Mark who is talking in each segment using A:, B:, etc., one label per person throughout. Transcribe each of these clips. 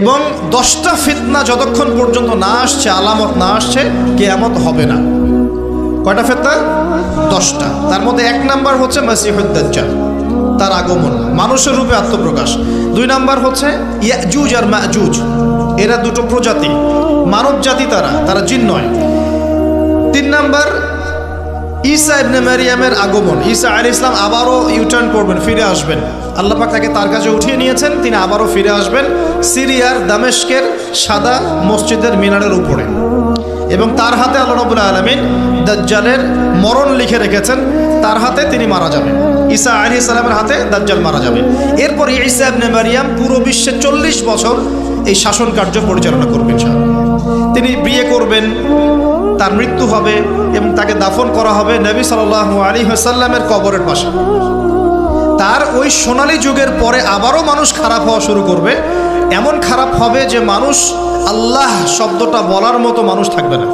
A: এবং দশটা ফিতনা যতক্ষণ পর্যন্ত না আসছে, আলামত না আসছে, কেয়ামত হবে না। কয়টা ফেতনা? দশটা। তার মধ্যে এক নাম্বার হচ্ছে মাসিহুদ্দাজ্জাল তার আগমন। মানুষের রূপে আত্মপ্রকাশ। দুই নাম্বার হচ্ছে ইয়াজুজ আর মাজুজ। এরা দুটো প্রজাতি। মানব জাতি তারা তারা জিন নয়। তিন নাম্বার ঈসা ইবনে মারিয়ামের আগমন। ঈসা আলী ইসলাম আবারও ইউটার্ন করবেন, ফিরে আসবেন। আল্লাহ পাক তাকে তার কাছে উঠিয়ে নিয়েছেন, তিনি আবারও ফিরে আসবেন সিরিয়ার, দামেস্কের সাদা মসজিদের মিনারের উপরে। এবং তার হাতে আল্লাহ রবুল্লা আলমিন দাজ্জালের মরণ লিখে রেখেছেন, তার হাতে তিনি মারা যাবেন। ঈসা আলী ইসলামের হাতে দাজ্জাল মারা যাবে। এরপর ঈসা ইবনে মারিয়াম পুরো বিশ্বে চল্লিশ বছর এই শাসন কার্য পরিচালনা করবেন। তিনি বিয়ে করবেন, তার মৃত্যু হবে তাকে দাফন করা হবে নবী সাল আলী হাসাল্লামের কবরের পাশে। তার ওই সোনালি যুগের পরে আবারও মানুষ খারাপ হওয়া শুরু করবে। এমন খারাপ হবে যে মানুষ আল্লাহ শব্দটা বলার মতো মানুষ থাকবে না।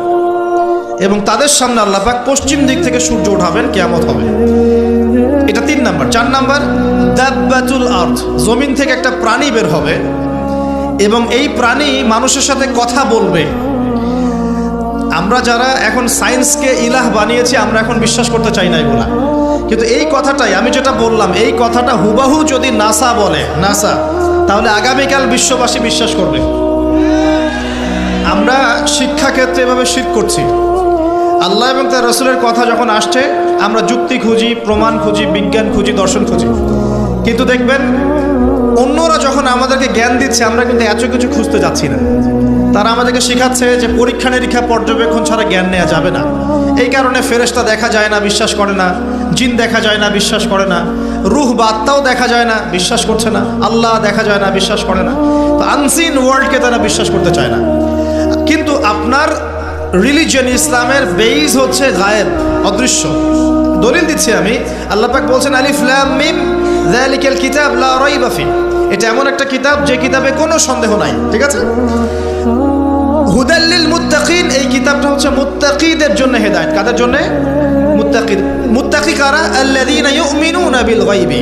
A: এবং তাদের সামনে আল্লাহ পাক পশ্চিম দিক থেকে সূর্য উঠাবেন কেয়ামত হবে। এটা তিন নাম্বার। চার নাম্বার, দাব্বাতুল আর্থ জমিন থেকে একটা প্রাণী বের হবে। এবং এই প্রাণী মানুষের সাথে কথা বলবে। আমরা যারা এখন সায়েন্সকে ইলাহ বানিয়েছি, আমরা এখন বিশ্বাস করতে চাই না এগুলা। কিন্তু এই কথাটাই, আমি যেটা বললাম, এই কথাটা হুবাহু যদি নাসা বলে, নাসা, তাহলে আগামীকাল বিশ্ববাসী বিশ্বাস করবে। আমরা শিক্ষাক্ষেত্রে এভাবে শিখ করছি। আল্লাহ এবং তার রসুলের কথা যখন আসছে, আমরা যুক্তি খুঁজি, প্রমাণ খুঁজি, বিজ্ঞান খুঁজি, দর্শন খুঁজি। কিন্তু দেখবেন অন্যরা যখন আমাদেরকে জ্ঞান দিচ্ছে, আমরা কিন্তু এত কিছু খুঁজতে যাচ্ছি না। তারা আমাদেরকে শেখাচ্ছে যে পরীক্ষা নিরীক্ষা, পর্যবেক্ষণ ছাড়া জ্ঞান নেওয়া যাবে না। এই কারণে ফেরেশতা দেখা যায় না, বিশ্বাস করে না। জিন দেখা যায় না, বিশ্বাস করে না। রুহ বা আত্মাও দেখা যায় না, বিশ্বাস করছে না। আল্লাহ দেখা যায় না, বিশ্বাস করে না। তো আনসিন ওয়ার্ল্ডকে তারা বিশ্বাস করতে চায় না। কিন্তু আপনার রিলিজিয়ন ইসলামের বেইজ হচ্ছে গায়েব, অদৃশ্য। দলিল দিচ্ছি আমি। আল্লাহ পাক বলছেন, আলিফ লাম মিম যালিকাল কিতাব লা রাইবা এটা এমন একটা কিতাব যে কিতাবে কোনো সন্দেহ নাই, ঠিক আছে? হুদাল্লিল মুত্তাকিন, এই কিতাবটা হচ্ছে মুত্তাকিদের জন্য হেদায়েত। কাদের জন্য? মুত্তাকিদ মুত্তাকি কারা? আল্লাযীনা ইউমিনুনা বিল গায়বি।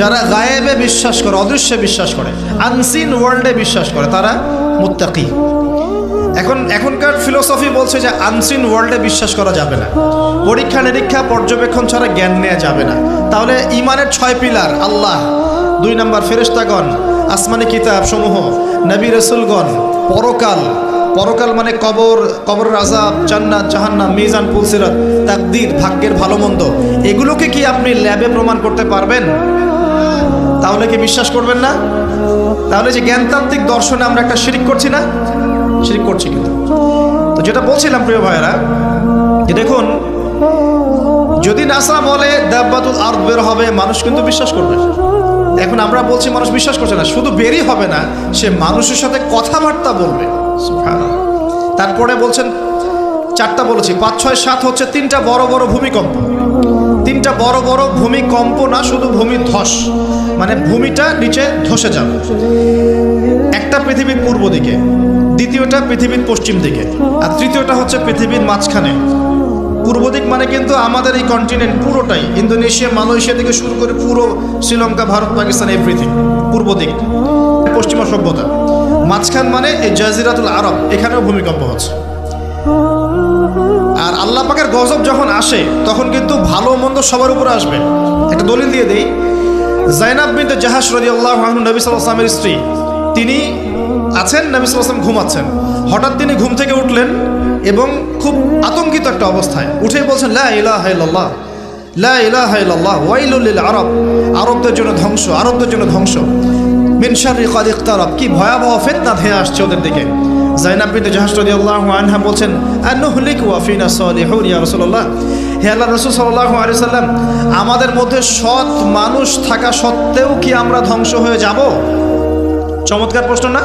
A: যারা গায়েবে বিশ্বাস করে, অদৃশ্যে বিশ্বাস করে, আনসিন ওয়ার্ল্ডে বিশ্বাস করে, তারা মুত্তাকি। এখন এখনকার ফিলোসফি বলছে যে আনসিন ওয়ার্ল্ডে বিশ্বাস করা যাবে না। পরীক্ষা নিরীক্ষা, পর্যবেক্ষণ ছাড়া জ্ঞান নেওয়া যাবে না। তাহলে ইমানের ছয় পিলার, আল্লাহ, দুই নম্বর ফেরেশতাগণ, আসমানি কিতাব সমূহ, নবী রসুলগণ, পরকাল পরকাল মানে কবর কবর আজাব জান্নাত, জাহান্নাম, মিজান, পুলসিরাত, তাকদির, ভাগ্যের ভালো মন্দ এগুলোকে কি আপনি ল্যাবে প্রমাণ করতে পারবেন? তাহলে কি বিশ্বাস করবেন না? তাহলে যে জ্ঞানতান্ত্রিক দর্শনে আমরা একটা শিরিক করছি না? শিরিক করছি কিন্তু। যেটা বলছিলাম প্রিয় ভাইয়েরা, যে দেখুন, যদি নাসা বলে দাব্বাতুল আর বের হবে, মানুষ কিন্তু বিশ্বাস করবে। এখন আমরা বলছি মানুষ বিশ্বাস করছে না, শুধু বেরই হবে না, সে মানুষের সাথে কথাবার্তা বলবে। তারপরে বলছেন, চারটা বলেছি, পাঁচ, ছয়, সাত হচ্ছে তিনটা বড় বড় ভূমিকম্প। তিনটা বড় বড় ভূমিকম্প না শুধু ভূমি ধস। মানে ভূমিটা নিচে ধসে যাবে। একটা পৃথিবীর পূর্ব দিকে, দ্বিতীয়টা পৃথিবীর পশ্চিম দিকে, আর তৃতীয়টা হচ্ছে পৃথিবীর মাঝখানে। পূর্ব দিক মানে কিন্তু আমাদের এই কন্টিনেন্ট পুরোটাই, ইন্দোনেশিয়া, মালয়েশিয়া থেকে শুরু করে পুরো শ্রীলঙ্কা, ভারত, পাকিস্তান এভরিথিং পূর্ব দিক, পশ্চিমা সভ্যতা মাঝখান মানে এই জাজিরাতুল আরব, এখানেও ভূমিকম্প হচ্ছে। আর আল্লাহ পাকের গজব যখন আসে, তখন কিন্তু ভালো মন্দ সবার উপরে আসবে। একটা দলিল দিয়ে দেই। জাইনাব বিনতে জাহাজ রদি আল্লাহ নবী সাল্লামের স্ত্রী, তিনি আছেন, নবী সাল্লাম ঘুমাচ্ছেন। হঠাৎ তিনি ঘুম থেকে উঠলেন এবং খুব আতঙ্কিত একটা অবস্থায় উঠে বলছেন, লা ইলাহা ইল্লাল্লাহ, লা আরব, আরবদের জন্য ধ্বংস, আরবদের জন্য ধ্বংস। মিন শাররি কাদ ইকতারাব কি ভয়াবহ ফিতনা ধেয়ে আসছে ওদের দিকে। জাইনাব বিনতে জাহাজ রাদিয়াল্লাহু আনহা বলছেন, আনুহলিক ওয়া ফিনা সালিহুন ইয়া রাসূলুল্লাহ। হে আল্লাহ রাসূল সাল্লাল্লাহু আলাইহি সাল্লাম, আমাদের মধ্যে সৎ মানুষ থাকা সত্ত্বেও কি আমরা ধ্বংস হয়ে যাব? চমৎকার প্রশ্ন না?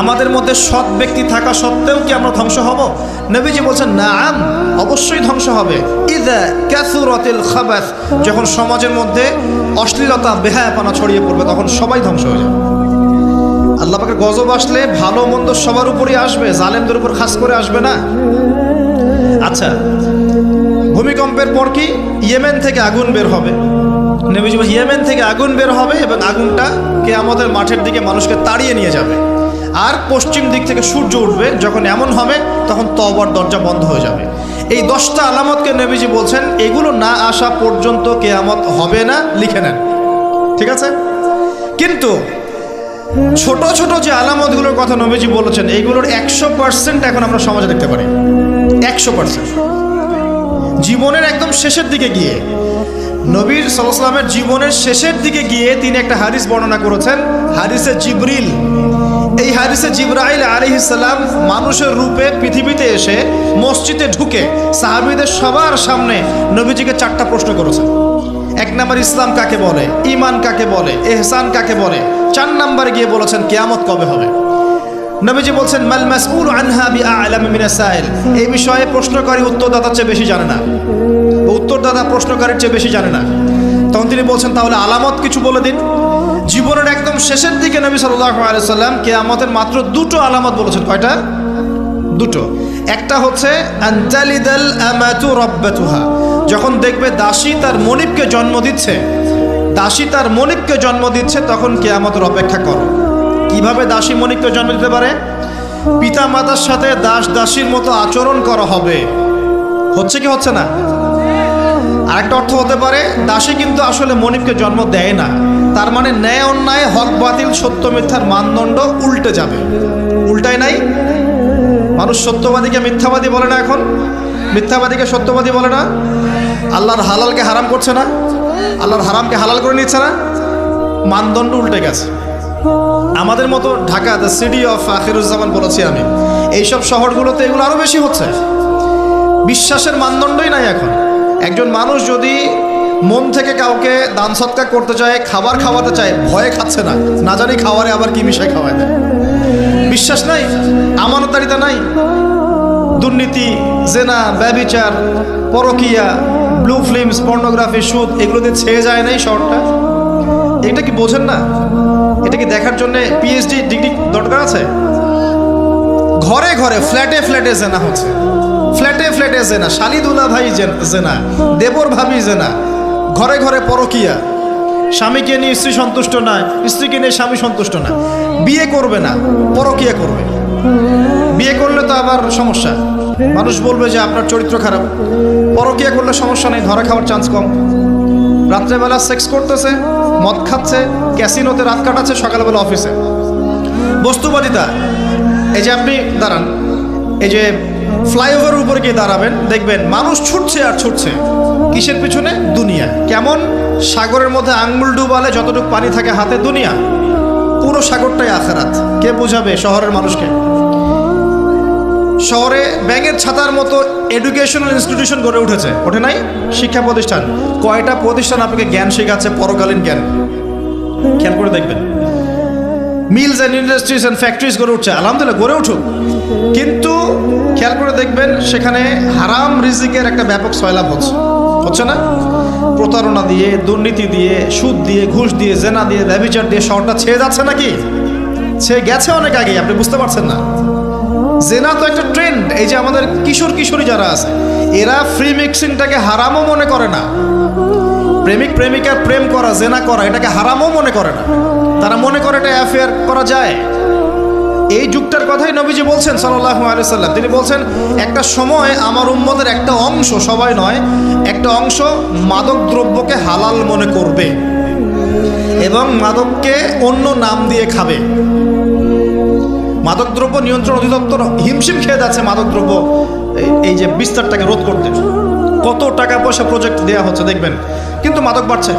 A: আমাদের মধ্যে সৎ ব্যক্তি থাকা সত্ত্বেও কি আমরা ধ্বংস হব? নবীজি বলছেন, নাম অবশ্যই ধ্বংস হবে। ইদা ক্যাসুরতিল খাবাস। যখন সমাজের মধ্যে অশ্লীলতা, বেহায়াপানা ছড়িয়ে পড়বে, তখন সবাই ধ্বংস হয়ে যাবে। আল্লাহ পাকের গজব আসলে ভালো মন্দ সবার উপরই আসবে, জালেমদের উপর খাস করে আসবে না। আচ্ছা ভূমিকম্পের পর কি ইয়েমেন থেকে আগুন বের হবে? ইয়েমেন থেকে আগুন বের হবে এবং আগুনটা কে আমাদের মাঠের দিকে মানুষকে তাড়িয়ে নিয়ে যাবে। আর পশ্চিম দিক থেকে সূর্য উঠবে, যখন এমন হবে, তখন তবর দরজা বন্ধ হয়ে যাবে। এই দশটা আলামতকে নবীজি বলছেন, এগুলো না আসা পর্যন্ত কেয়ামত হবে না, লিখে নেন। ঠিক আছে? কিন্তু ছোট ছোট যে আলামতগুলোর কথা নবীজি বলেছেন এইগুলোর একশো পার্সেন্ট এখন আমরা সমাজে দেখতে পারি। একশো পার্সেন্ট জীবনের একদম শেষের দিকে গিয়ে, নবীর সাল্লামের জীবনের শেষের দিকে গিয়ে তিনি একটা হাদিস বর্ণনা করেছেন, হাদিসে জিবরিল। এই হাদিসে জিব্রাইল আলিহিসাল্লাম মানুষের রূপে পৃথিবীতে এসে মসজিদে ঢুকে সাহাবিদের সবার সামনে নবীজিকে চারটা প্রশ্ন করেছেন। এক নম্বর ইসলাম কাকে বলে? ইমান কাকে বলে? এহসান কাকে বলে? চার নম্বরে গিয়ে বলেছেন, কেয়ামত কবে হবে? নবীজি বলছেন, মাল মাসউল আনহা বি আ'লাম মিনাস সাইল। এই বিষয়ে প্রশ্নকারী উত্তরদাতার চেয়ে বেশি জানে না। উত্তরদাতা প্রশ্নকারীর চেয়ে বেশি জানে না। তখন তিনি বলছেন, তাহলে আলামত কিছু বলে দিন। জীবনের একদম শেষের দিকে নবী সাল্লাল্লাহু আলাইহি সাল্লাম কিয়ামতের মাত্র দুটো আলামত বলেছেন। কয়টা? দুটো। একটা হচ্ছে, আনতালিদাল আমাতু রাব্বাতুহা। যখন দেখবে দাসী তার মনিবকে জন্ম দিচ্ছে, দাসী তার মনিবকে জন্ম দিচ্ছে, তখন কিয়ামতের অপেক্ষা করো। কীভাবে দাসী মনিবকে জন্ম দিতে পারে? পিতা মাতার সাথে দাস দাসীর মতো আচরণ করা হবে। হচ্ছে কি হচ্ছে না? আরেকটা অর্থ হতে পারে, দাসী কিন্তু আসলে মনিবকে জন্ম দেয় না। তার মানে ন্যায় অন্যায়, হক বাতিল, সত্য মিথ্যার মানদণ্ড উল্টে যাবে। উল্টায় নাই? মানুষ সত্যবাদীকে মিথ্যাবাদী বলে না এখন? মিথ্যাবাদীকে সত্যবাদী বলে না। আল্লাহর হালালকে হারাম করছে না। আল্লাহর হারামকে হালাল করে নিচ্ছে না। মানদণ্ড উল্টে গেছে। আমাদের মতো Dhaka the city of Akhiruzzaman বলেছি আমি। এইসব শহরগুলোতে এগুলো আরও বেশি হচ্ছে। বিশ্বাসের মানদণ্ডই নাই এখন। একজন মানুষ যদি মন থেকে কাউকে দান সৎকার করতে চায়, খাবার খাওয়াতে চায়, ভয়ে খাচ্ছে না। না জানি খাবারে আবার কি মিশাই খাওয়ায় বিশ্বাস নাই আমানতারিতা নাই। দুর্নীতি, জেনা, ব্যবিচার, পরকিয়া ব্লু ফিল্মস পর্নোগ্রাফি সুদ, এগুলোতে ছেয়ে যায় নাই শহরটা। এটা কি বোঝেন না? এটা কি দেখার জন্য পিএইচডি ডিগ্রি দরকার আছে? ঘরে ঘরে ফ্ল্যাটে ফ্ল্যাটে জেনা হচ্ছে। ফ্ল্যাটে ফ্ল্যাটে জেনা শালিদুলা ভাই জেনা দেবর ভাবি জেনা, ঘরে ঘরে পরকিয়া। স্বামীকে নিয়ে স্ত্রী সন্তুষ্ট নয়, স্ত্রীকে নিয়ে স্বামী সন্তুষ্ট না বিয়ে করবে না, পরকিয়া করবে। বিয়ে করলে তো আবার সমস্যা। মানুষ বলবে যে আপনার চরিত্র খারাপ। পরকিয়া করলে সমস্যা নেই, ধরা খাওয়ার চান্স কম। রাত্রেবেলা সেক্স করতেছে, মদ খাচ্ছে ক্যাসিনোতে রাত কাটাচ্ছে, সকালবেলা অফিসে বস্তুবাদিতা, এই যে আপনি দাঁড়ান। এই যে ফ্লাইওভারের উপরে গিয়ে দাঁড়াবেন, দেখবেন মানুষ ছুটছে আর ছুটছে। কিসের পিছনে? দুনিয়া। কেমন? সাগরের মধ্যে আঙ্গুল ডুবালে যতটুকু পানি থাকে হাতে, দুনিয়া। পুরো সাগরটাই আখারাত। কে বোঝাবে শহরের মানুষকে? শহরে ব্যাঙের ছাতার মতো এডুকেশনাল ইনস্টিটিউশন গড়ে উঠেছে। ওঠে নাই? শিক্ষা প্রতিষ্ঠান। কয়টা প্রতিষ্ঠান আপনাকে জ্ঞান শেখাচ্ছে? পরকালীন জ্ঞান। খেয়াল করে দেখবেন। Mills and industries and factories গড়ে উঠছে। আলহামদুলিল্লাহ, গড়ে উঠুক। কিন্তু খেয়াল করে দেখবেন, সেখানে হারাম রিজিকের একটা ব্যাপক সয়লাভ হচ্ছে। হচ্ছে না? প্রতারণা দিয়ে, দুর্নীতি দিয়ে, সুদ দিয়ে, ঘুষ দিয়ে, জেনা দিয়ে ব্যবচার দিয়ে শহরটা ছেয়ে যাচ্ছে নাকি? ছেয়ে গেছে অনেক আগে আপনি বুঝতে পারছেন না। জেনা তো একটা ট্রেন্ড এই যে আমাদের কিশোর কিশোরী যারা আছে, এরা ফ্রি মিক্সিংটাকে হারামও মনে করে না। প্রেমিক প্রেমিকার প্রেম করা, জেনা করা, এটাকে হারামও মনে করে না। তারা মনে করে এটা অ্যাফেয়ার করা যায়। এই যুগটার কথাই নবীজি বলছেন সাল্লাহ আলিয়াল্লাম তিনি বলছেন, একটা সময় আমার উম্মদের একটা অংশ, সবাই নয়, একটা অংশ মাদক দ্রব্যকে হালাল মনে করবে এবং মাদককে অন্য নাম দিয়ে খাবে। মাদকদ্রব্য নিয়ন্ত্রণ অধিদপ্তর হিমশিম খেয়ে যাচ্ছে মাদকদ্রব্য। এই- যে বিস্তারটাকে রোধ করতে। কত টাকা পয়সা প্রজেক্ট দেওয়া হচ্ছে, দেখবেন। কিন্তু মাদক বাড়ছে।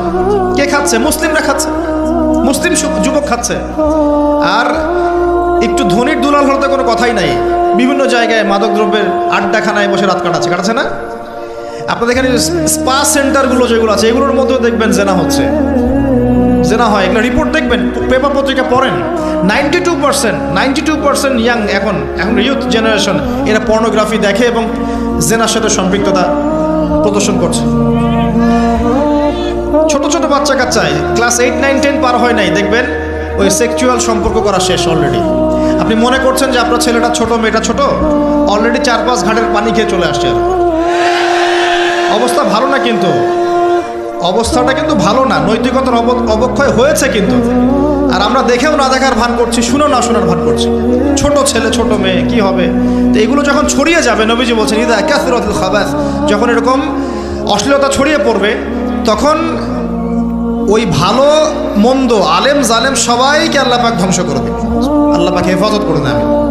A: কে খাচ্ছে? মুসলিমরা খাচ্ছে। মুসলিম যুবক খাচ্ছে। আর একটু ধনির দুলাল হলে তো কোনো কথাই নাই। বিভিন্ন জায়গায় মাদকদ্রব্যের আড্ডাখানায় বসে রাত কাটাচ্ছে। কাটাচ্ছে না? আপনাদের এখানে স্পা সেন্টারগুলো যেগুলো আছে, এগুলোর মধ্যেও দেখবেন জেনা হচ্ছে। জেনা হয় এগুলো রিপোর্ট দেখবেন পেপার পত্রিকা পড়েন। Ninety two percent ninety two percent young এখন এখন ইউথ জেনারেশন এরা পর্নোগ্রাফি দেখে এবং জেনার সাথে সম্পৃক্ততা প্রদর্শন করছে। ছোট ছোট বাচ্চা কাচ্চায় ক্লাস এইট নাইন টেন পার হয় নাই, দেখবেন, ওই সেক্সুয়াল সম্পর্ক করা শেষ অলরেডি আপনি মনে করছেন যে আপনার ছেলেটা ছোট, মেয়েটা ছোট অলরেডি চার পাঁচ ঘাটের পানি খেয়ে চলে আসছে। অবস্থা ভালো না কিন্তু। অবস্থাটা কিন্তু ভালো না, নৈতিকতার অব- অবক্ষয় হয়েছে কিন্তু। আর আমরা দেখেও না দেখার ভান করছি, শুনেও না শোনার ভান করছি। ছোট ছেলে, ছোট মেয়ে, কি হবে? তো এগুলো যখন ছড়িয়ে যাবে, নবীজি বলছেন, ইদা কাসরাতুল খাবাস যখন এরকম অশ্লীলতা ছড়িয়ে পড়বে, তখন ওই ভালো, মন্দ, আলেম জালেম সবাইকে আল্লাহ পাক ধ্বংস করে দেবে। আল্লাহ পাক হেফাজত করে নেবে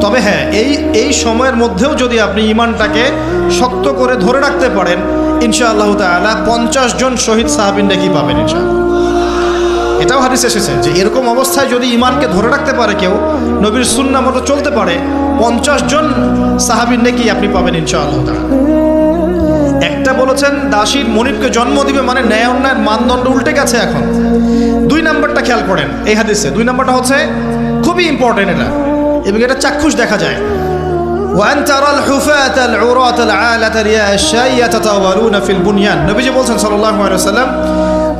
A: তবে হ্যাঁ এই এই সময়ের মধ্যেও যদি আপনি ইমানটাকে শক্ত করে ধরে রাখতে পারেন ইনশাআল্লাহ তাআলা পঞ্চাশ জন শহীদ সাহাবিন কি পাবেন ইনশাআল্লাহ। এটাও হাদিস এসেছে যে এরকম অবস্থায় যদি ইমানকে ধরে রাখতে পারে কেউ, নবীর সুন্না মতো চলতে পারে, পঞ্চাশ জন সাহাবিন নাকি আপনি পাবেন ইনশাআল্লাহ তাআলা। একটা বলেছেন, দাসীর মনিবকে জন্ম দিবে মানে ন্যায় অন্যায়ের মানদণ্ড উল্টে গেছে এখন। দুই নাম্বারটা খেয়াল করেন এই হাদিসে। দুই নাম্বারটা হচ্ছে, খুবই ইম্পর্টেন্ট এটা। এবং এটা চাক্ষুষ দেখা যায়। ওয়ান তারাল হুফাত আল উরাত আল আলাত রিয়াশাইয়া তাতাওয়ালুনা ফিল বুনিয়ান নবীজি বলছেন সাল্লাল্লাহু আলাইহি ওয়াসাল্লাম,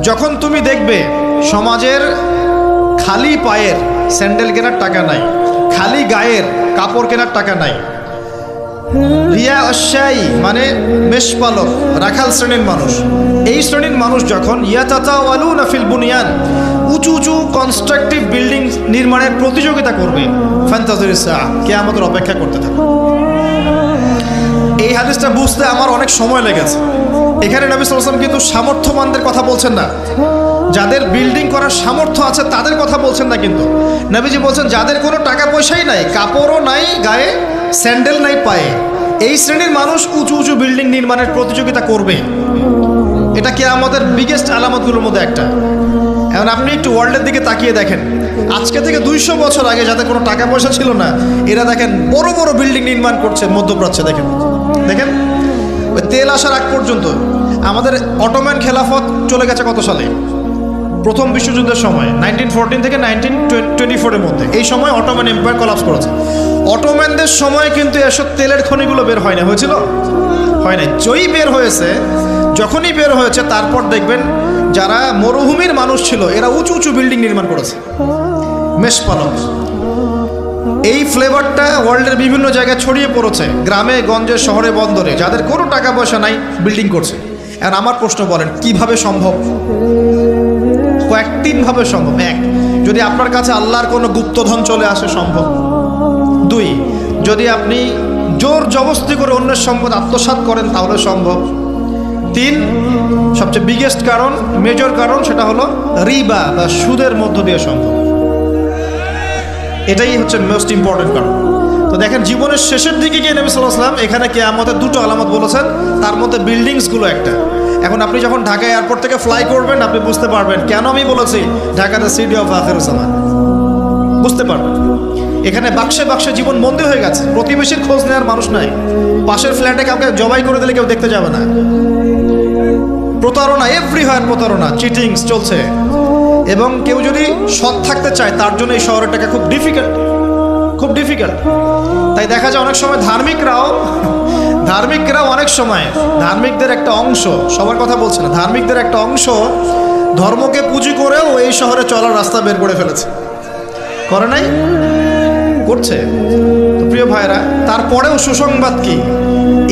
A: যখন তুমি দেখবে সমাজের খালি পায়ের স্যান্ডেল কেনার টাকা নাই, খালি গায়ের কাপড় কেনার টাকা নাই রিয়া অশ্বাই মানে মেষপালক, রাখাল শ্রেণির মানুষ। এই শ্রেণির মানুষ যখন ইয়াতাতা ওয়ালু নাফিল বুনিয়ান, উঁচু উঁচু কনস্ট্রাকটিভ বিল্ডিং নির্মাণের প্রতিযোগিতা করবে, ফ্যান্টাজির কে আমাদের অপেক্ষা করতে থাকে এই হাদিসটা বুঝতে আমার অনেক সময় লেগেছে। এখানে নবী সাল্লাম কিন্তু সামর্থ্যবানদের কথা বলছেন না। যাদের বিল্ডিং করার সামর্থ্য আছে, তাদের কথা বলছেন না কিন্তু। নবীজি বলছেন, যাদের কোনো টাকা পয়সাই নাই, কাপড়ও নাই, গায়ে স্যান্ডেল নাই পায়ে। এই শ্রেণির মানুষ উঁচু উঁচু বিল্ডিং নির্মাণের প্রতিযোগিতা করবে। এটা কি আমাদের বিগেস্ট আলামতগুলোর মধ্যে একটা? এখন আপনি একটু ওয়ার্ল্ডের দিকে তাকিয়ে দেখেন। আজকে থেকে দুইশো বছর আগে যাদের কোনো টাকা পয়সা ছিল না, এরা দেখেন বড় বড় বিল্ডিং নির্মাণ করছে মধ্যপ্রাচ্যে, দেখেন। দেখেন? ওই তেল আসার আগ পর্যন্ত আমাদের অটোম্যান খেলাফত চলে গেছে কত সালে? প্রথম বিশ্বযুদ্ধের সময় নাইনটিন ফোরটিন থেকে নাইনটিন টোয়েন্টি ফোরের মধ্যে। এই সময় অটোম্যান এম্পায়ার কলাপস করেছে। অটোম্যানদের সময় কিন্তু এসব তেলের খনিগুলো বের হয় না হয়েছিল? হয় না জয়ী বের হয়েছে, যখনই বের হয়েছে, তারপর দেখবেন যারা মরুভূমির মানুষ ছিল, এরা উঁচু উঁচু বিল্ডিং নির্মাণ করেছে। মেষপালক এই ফ্লেভারটা ওয়ার্ল্ডের বিভিন্ন জায়গায় ছড়িয়ে পড়েছে, গ্রামে, গঞ্জে, শহরে, বন্দরে। যাদের কোনো টাকা পয়সা নাই, বিল্ডিং করছে। আর আমার প্রশ্ন বলেন, কীভাবে সম্ভব? কয়েক তিনভাবে সম্ভব। এক, যদি আপনার কাছে আল্লাহর কোনো গুপ্তধন চলে আসে, সম্ভব। দুই, যদি আপনি জোর জবস্তি করে অন্যের সম্পদ আত্মসাৎ করেন, তাহলে সম্ভব। তিন, সবচেয়ে বিগেস্ট কারণ মেজর কারণ, সেটা হলো রিবা বা সুদের মধ্য দিয়ে সম্ভব। এটাই হচ্ছে মোস্ট ইম্পর্টেন্ট কারণ। তো দেখেন, জীবনের শেষের দিকে গিয়ে নবী সাল্লাহ সাল্লাম এখানে কে আমাদের দুটো আলামত বলেছেন, তার মধ্যে বিল্ডিংসগুলো একটা। এখন আপনি যখন ঢাকা এয়ারপোর্ট থেকে ফ্লাই করবেন, আপনি বুঝতে পারবেন, কেন আমি বলেছি, ঢাকাতে সিটি অফ আফেরুজ্জামান বুঝতে পারবেন। এখানে বাক্সে বাক্সে জীবন বন্দী হয়ে গেছে। প্রতিবেশীর খোঁজ নেওয়ার মানুষ নাই। পাশের ফ্ল্যাটে কাউকে জবাই করে দিলে কেউ দেখতে যাবে না। প্রতারণা এভরি হয় প্রতারণা চিটিংস চলছে। এবং কেউ যদি সৎ থাকতে চায়, তার জন্য এই শহরটাকে খুব ডিফিকাল্ট খুব ডিফিকাল্ট তাই দেখা যায় অনেক সময় ধার্মিকরাও ধার্মিকরাও অনেক সময় ধার্মিকদের একটা অংশ, সবার কথা বলছে না, ধার্মিকদের একটা অংশ ধর্মকে পুঁজি করেও এই শহরে চলার রাস্তা বের করে ফেলেছে। করে নাই? করছে। প্রিয় ভাইরা তারপরেও সুসংবাদ কি?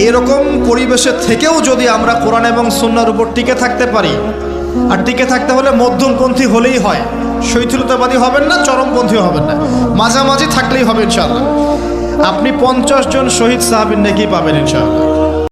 A: এরকম পরিবেশে থেকেও যদি আমরা কোরআন এবং সুন্নার উপর টিকে থাকতে পারি, আর টিকে থাকতে হলে মধ্যমপন্থী হলেই হয়। শৈথিলতাবাদী হবেন না, চরমপন্থী হবেন না। মাঝামাঝি থাকলেই হবে ইনশাআল্লাহ। আপনি পঞ্চাশ জন শহীদ সাহাবিন নাকি পাবেন ইনশাআল্লাহ।